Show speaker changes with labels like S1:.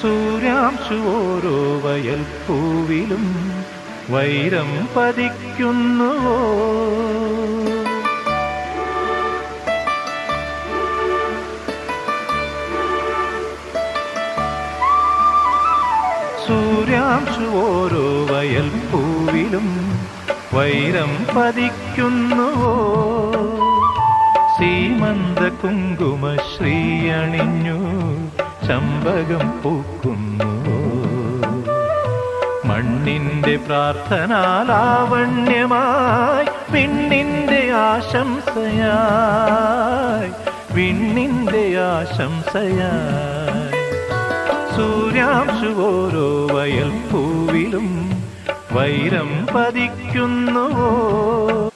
S1: സൂര്യാംശു ഓരോ വയൽ പൂവിലും വൈരം പതിക്കുന്നുവോ? സൂര്യാംശു ഓരോ വയൽ പൂവിലും വൈരം പതിക്കുന്നുവോ? സീമന്ത കുങ്കുമ ശ്രീയണിഞ്ഞു ചമ്പകം പൂക്കുന്നു. മണ്ണിന്റെ പ്രാർത്ഥനാലാവണ്യമായി വിണ്ണിന്റെ ആശംസയായി വിണ്ണിന്റെ ആശംസയായി. സൂര്യാംശു ഓരോ വയൽ പൂവിലും വൈരം പതിക്കുന്നുവോ?